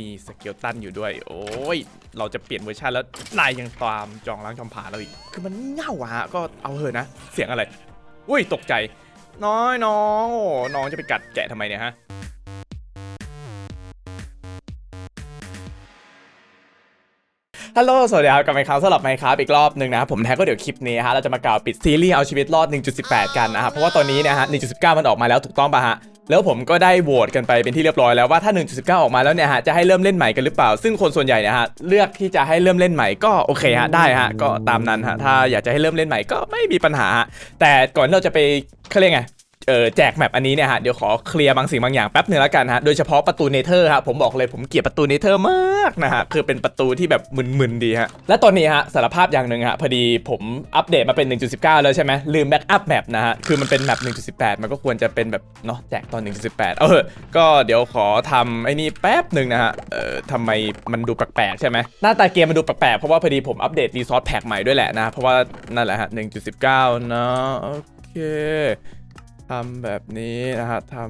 มีสเกลตันอยู่ด้วย โอ้ย เราจะเปลี่ยนเวอร์ชันแล้วนายยังตามจองล้างจอมผาเราอีก คือมันเง่าอะฮะ ก็เอาเถอะนะ เสียงอะไร อุ้ย ตกใจ น้อยน้องโอ้น้องจะไปกัดแกะทำไมเนี่ยฮะฮัลโหล สวัสดีครับกลับมาอีกครั้งสำหรับไมค์ครับอีกรอบหนึ่งนะครับผมแท็กก็เดี๋ยวคลิปนี้ฮะเราจะมากล่าวปิดซีรีส์เอาชีวิตรอด 1.18 กันนะครับเพราะว่าตอนนี้เนะฮะ 1.19 มันออกมาแล้วถูกต้องป่ะฮะ แล้วผมก็ได้โหวตกันไปเป็นที่เรียบร้อยแล้วว่าถ้า 1.19 ออกมาแล้วเนี่ยฮะจะให้เริ่มเล่นใหม่กันหรือเปล่า ซึ่งคนส่วนใหญ่เนี่ยฮะเลือกที่จะให้เริ่มเล่นใหม่ก็โอเคฮะได้ฮะก็ตามนั้นฮะถ้าอยากจะให้เริ่มเล่นใหม่ก็ไม่มีปัญหา แต่ก่อนเราจะไปเขาเรียกไง แจกแมปอันนี้เนี่ยฮะเดี๋ยวขอเคลียร์บางสิ่งบางอย่างแป๊บหนึงแล้วกันฮะโดยเฉพาะประตูเนเธอร์ฮะผมบอกเลยผมเกลียดประตูเนเธอร์มากนะฮะคือเป็นประตูที่แบบมึนๆดีฮะและตอนนี้ฮะสารภาพอย่างหนึ่งฮะพอดีผมอัปเดตมาเป็น 1.19 แล้วใช่ไหมลืมแบ็กอัพแมปนะฮะคือมันเป็นแมป1.18 มันก็ควรจะเป็นแบบเนาะแจกตอน 1.18 เออก็เดี๋ยวขอทำไอ้นี่แป๊บหนึ่งนะฮะเอ่อทำไมมันดูแปลกๆใช่ไหมหน้าตาเกมมันดูแปลกๆเพราะว่าพอดีผมอัปเดตรีซอสแพ็กใหม่ด้วยแหละนะเพราะว่านั่นแหละฮะ1.19เนาะโอเค ทำแบบนี้นะฮะทำ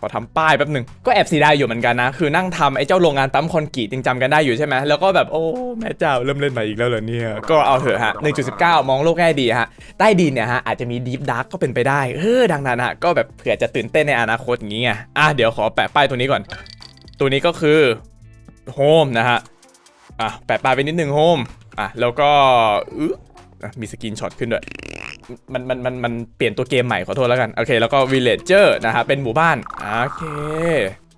ขอทำป้ายแป๊บหนึ่งก็แอบเสียดายอยู่เหมือนกันนะ คือนั่งทำไอ้เจ้าโรงงานปั๊มคอนกรีตยังจำกันได้อยู่ใช่ไหมแล้วก็แบบโอ้แม่เจ้าเริ่มเล่นใหม่อีกแล้วเหรอเนี่ย ก็เอาเถอะฮะ 1.19 มองโลกแง่ดีฮะ ใต้ดินเนี่ยฮะ อาจจะมีดีฟดาร์กก็เป็นไปได้เออดังนั้นฮะก็แบบเผื่อจะตื่นเต้นในอนาคตอย่างงี้ไงอะเดี๋ยวขอแปะป้ายตัวนี้ก่อน ตัวนี้ก็คือโฮมนะฮะอะแปะป้ายไปนิดนึงโฮมอะแล้วก็อออมีสกินช็อตขึ้นด้วย มันมันมันมันเปลี่ยนตัวเกมใหม่ขอโทษแล้วกันโอเคแล้วก็ villager นะฮะเป็นหมู่บ้านโอเค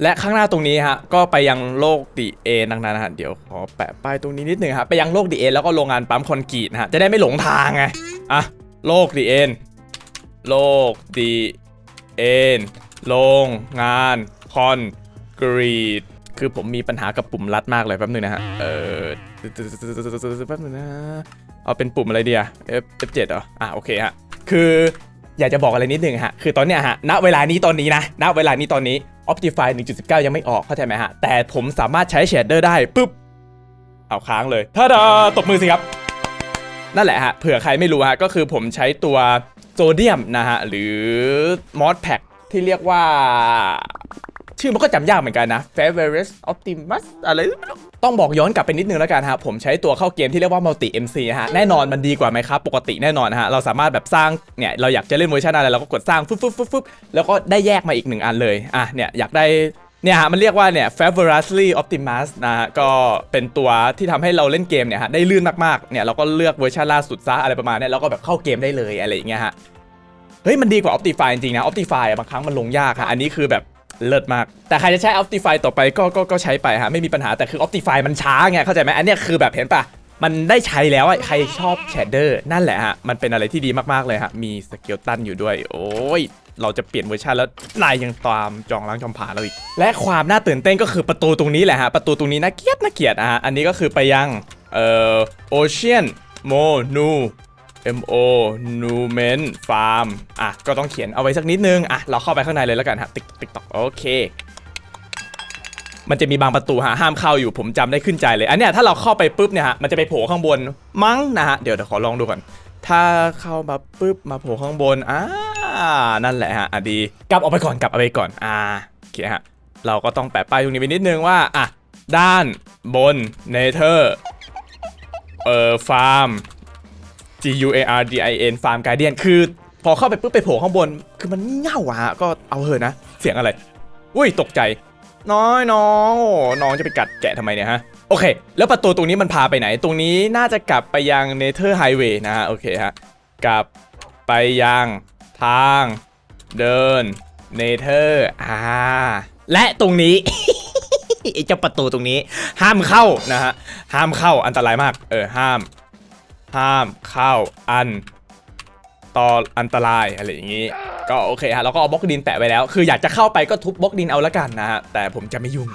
และข้างหน้าตรงนี้ฮะก็ไปยังโลกดีเอดังนั้นนะฮะเดี๋ยวขอแปะป้ายตรงนี้นิดนึงฮะไปยังโลกดีเอแล้วก็โรงงานปั๊มคอนกรีตนะฮะจะได้ไม่หลงทางไงอะโลกดีเอ็นโลกดีเอ็นโรงงานคอนกรีตคือผมมีปัญหากับปุ่มลัดมากเลยแป๊บนึงนะฮะเออแป๊บนึงนะ เอาเป็นปุ่มอะไรเดีย F F7 เหรอ อะโอเคฮะ คืออยากจะบอกอะไรนิดนึงฮะ คือตอนเนี้ยฮะ ณ เวลานี้ตอนนี้นะ ณ เวลานี้ตอนนี้ Optify 1.19 ยังไม่ออก เข้าใจไหมฮะ แต่ผมสามารถใช้เชดเดอร์ได้ปุ๊บ เอาค้างเลยท่าดาตบมือสิครับ นั่นแหละฮะ เผื่อใครไม่รู้ฮะ ก็คือผมใช้ตัวโซเดียมนะฮะ หรือมอสแพ็กที่เรียกว่า ชื่อมันก็จำยากเหมือนกันนะ f a v o r i t e Optimus อะไรต้องบอกย้อนกลับไปนิดนึงแล้วกันฮะผมใช้ตัวเข้าเกมที่เรียกว่า Multi MC ฮะแน่นอนมันดีกว่าไหมครับ ปกติแน่นอนฮะเราสามารถแบบสร้างเนี่ยเราอยากจะเล่นเวอร์ชันอะไรเราก็กดสร้างฟึบฟึบฟึบฟึบแล้วก็ได้แยกมาอีกหนึ่งอันเลยอะเนี่ยอยากได้เนี่ยฮะมันเรียกว่าเนี่ย Favorably Optimus นะฮะก็เป็นตัวที่ทำให้เราเล่นเกมเนี่ยฮะได้ลื่นมากๆเนี่ยเราก็เลือกเวอร์ชันล่าสุดซะอะไรประมาณเนี้ยแล้วก็แบบเข้าเกมได้เลยอะไรอย่างเงี้ยฮะเฮ้ยมันดีกว่า Optify จริงๆนะ Optify บางครั้งมันลงยากฮะอันนี้คือแบบ เลิศมาก แต่ใครจะใช้ Optify ต่อไปก็ก็ก็ใช้ไปฮะไม่มีปัญหาแต่คือ Optify มันช้าไงเข้าใจไหมอันเนี้ยคือแบบเห็นปะมันได้ใช้แล้วอะใครชอบแชดเดอร์นั่นแหละฮะ มันเป็นอะไรที่ดีมาก ๆ เลยฮะ มีสเกลตันอยู่ด้วย โอ้ย เราจะเปลี่ยนเวอร์ชันแล้วนายยังตามจองล้างจอมผ่าเราอีก และความน่าตื่นเต้นก็คือประตูตรงนี้แหละฮะ ประตูตรงนี้น่าเกลียดน่าเกลียดอะฮะ อันนี้ก็คือไปยัง เอ่อ Ocean Mo Nu MO n u m e n Farm อะ ก็ต้องเขียนเอาไว้สักนิดนึง อะ เราเข้าไปข้างในเลยแล้วกันฮะ ติ๊กติ๊กตอกโอเค มันจะมีบางประตูฮะห้ามเข้าอยู่ผมจำได้ขึ้นใจเลย อันเนี้ยถ้าเราเข้าไปปุ๊บเนี่ยฮะ มันจะไปโผล่ข้างบนมั้งนะฮะ เดี๋ยวเดี๋ยวขอลองดูก่อน ถ้าเข้ามาปุ๊บมาโผล่ข้างบน อ่า นั่นแหละฮะ อะดี กลับออกไปก่อน กลับออกไปก่อน อ่าโอเคฮะ เราก็ต้องแปะป้ายตรงนี้ไปนิดนึงว่า อะ ด้านบนเนเธอร์เอ่อฟาร์ม G U A R D I N ฟาร์มการเดียนคือ พอเข้าไปปุ๊บไปโผล่ข้างบน คือมันเง่าอะก็เอาเถอะนะ เสียงอะไร อุ้ยตกใจ น้อยน้องโอ้น้องจะไปกัดแกะทำไมเนี่ยฮะ โอเค แล้วประตูตรงนี้มันพาไปไหน ตรงนี้น่าจะกลับไปยังเนเธอร์ไฮเวย์นะฮะ โอเคฮะ กลับไปยังทางเดินเนเธอร์อ่าและตรงนี้ ไอ้เจ้าประตูตรงนี้ ห้ามเข้านะฮะ ห้ามเข้าอันตรายมาก เออห้าม ห้ามเข้าอันต่ออันตรายอะไรอย่างนี้ ก็โอเคฮะเราก็เอาบล็อกดินแปะไว้แล้ว คืออยากจะเข้าไปก็ทุบบล็อกดินเอาละกันนะฮะแต่ผมจะไม่ยุ่ง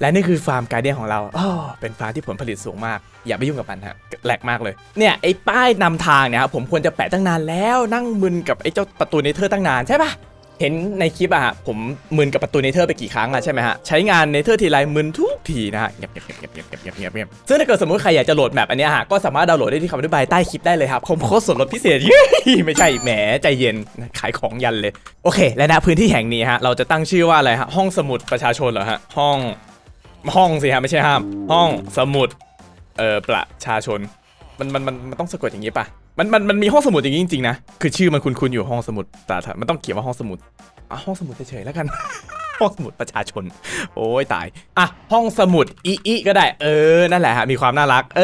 และนี่คือฟาร์มการเดียนของเราอ้อเป็นฟาร์มที่ผลผลิตสูงมาก อย่าไปยุ่งกับมันฮะแหลกมากเลย เนี่ยไอ้ป้ายนำทางเนี่ยครับผมควรจะแปะตั้งนานแล้วนั่งมึนกับไอ้เจ้าประตูเนเธอร์ตั้งนานใช่ปะ เห็นในคลิปอะฮะผมมึนกับประตูเนเธอร์ไปกี่ครั้งอะใช่ไหมฮะใช้งานเนเธอร์ทีไรมึนทุกทีนะฮะเงียบเงียบเงียบเงียบเงียบเงียบเงียบเงียบซึ่งถ้าเกิดสมมติใครอยากจะโหลดแมปอันเนี้ยฮะก็สามารถดาวน์โหลดได้ที่คำอธิบายใต้คลิปได้เลยครับผมโค้ดส่วนลดพิเศษเย้ไม่ใช่แหมใจเย็นขายของยันเลยโอเค และณพื้นที่แห่งนี้ฮะเราจะตั้งชื่อว่าอะไรฮะห้องสมุดประชาชนเหรอฮะห้องห้องสิฮะไม่ใช่ห้าม ห้องสมุดเอ่อประชาชนมันมันมันมันต้องสะกดอย่างนี้ป่ะ มันมันมันมีห้องสมุดอย่างนี้จริงๆนะคือชื่อมันคุ้นๆอยู่ห้องสมุดแต่มันต้องเขียนว่าห้องสมุดอะห้องสมุดเฉยๆแล้วกัน ห้องสมุดประชาชน โอ้ยตายอะห้องสมุดอีอีก็ได้ เออนั่นแหละฮะมีความน่ารัก เอ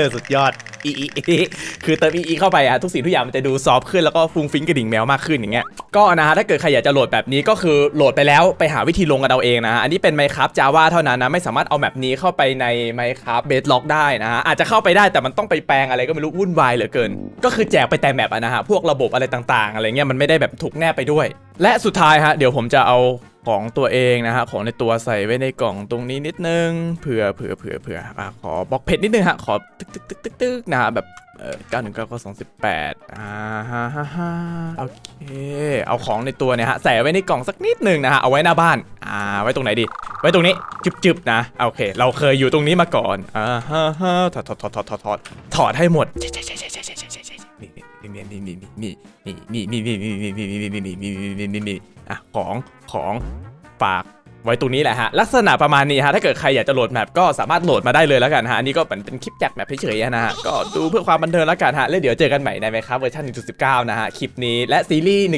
อ สุดยอด อีอีอีคือเติมอีอีเข้าไปอะทุกสิ่งทุกอย่างมันจะดูซอฟขึ้นแล้วก็ฟุ้งฟิ้งกระดิ่งแมวมากขึ้นอย่างเงี้ยก็นะฮะถ้าเกิดใครอยากจะโหลดแบบนี้ก็คือโหลดไปแล้วไปหาวิธีลงกันเอาเองนะฮะอันนี้เป็น Minecraft Java เท่านั้นนะไม่สามารถเอาแบบนี้เข้าไปใน Minecraft Bedrock ได้นะฮะอาจจะเข้าไปได้แต่มันต้องไปแปลงอะไรก็ไม่รู้วุ่นวายเหลือเกิน ก็คือแจกไปแต่แมปอะนะฮะพวกระบบอะไรต่างๆ อะไรเงี้ยมันไม่ได้แบบถูกแนบไปด้วย และสุดท้ายฮะเดี๋ยวผมจะเอา ของตัวเองนะฮะของในตัวใส่ไว้ในกล่องตรงนี้นิดนึงเผื่อเผื่อเผื่อเผื่ออะขอบล็อกเพชรนิดนึงฮะขอตึกตึกตึกตึกตึกนะฮะแบบเออเก้าหนึ่งเก้าสองสิบแปดอ่าฮ่าฮ่าฮ่าโอเค เอาของในตัวเนี่ยฮะใส่ไว้ในกล่องสักนิดนึงนะฮะเอาไว้หน้าบ้านอ่าไว้ตรงไหนดี ไว้ตรงนี้จึบจึบนะโอเค เราเคยอยู่ตรงนี้มาก่อนอ่าฮ่าฮ่าถอดถอดถอดถอดถอดถอดถอดให้หมดใช่ใช่ใช่ใช่ใช่ใช่ใช่ ใช่ใช่นี่นี่นี่นี่นี่นี่นี่นี่นี่นี่นี่นี่นี่นี่นี่นี่นี่นี่อะของของฝากไว้ตรงนี้แหละฮะลักษณะประมาณนี้ฮะถ้าเกิดใครอยากจะโหลดแมปก็สามารถโหลดมาได้เลยแล้วกันฮะอันนี้ก็เหมือนเป็นคลิปจากแมปเฉยๆนะฮะก็ดูเพื่อความบันเทิงแล้วกันฮะแล้วเดี๋ยวเจอกันใหม่ในไหมครับเวอร์ชัน1.19 นะฮะคลิปนี้และซีรีส์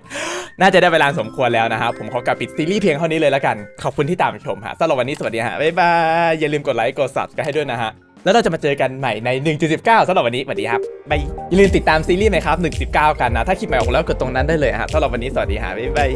1.18 น่าจะได้เวลาสมควรแล้วนะฮะผมขอกลับปิดซีรีส์เพียงเท่านี้เลยแล้วกันขอบคุณที่ตามชมฮะสำหรับวันนี้สวัสดีฮะบ๊ายบายอย่าลืมกดไลค์กด subscribe ให้ด้วยนะฮะ แล้วเราจะมาเจอกันใหม่ใน 1.19สำหรับวันนี้สวัสดีครับบายอย่าลืมติดตามซีรีส์ไหมครับ1.19 กันนะ ถ้าคลิปใหม่ออกแล้วกดตรงนั้นได้เลยฮะสำหรับวันนี้สวัสดีฮะบ๊ายบาย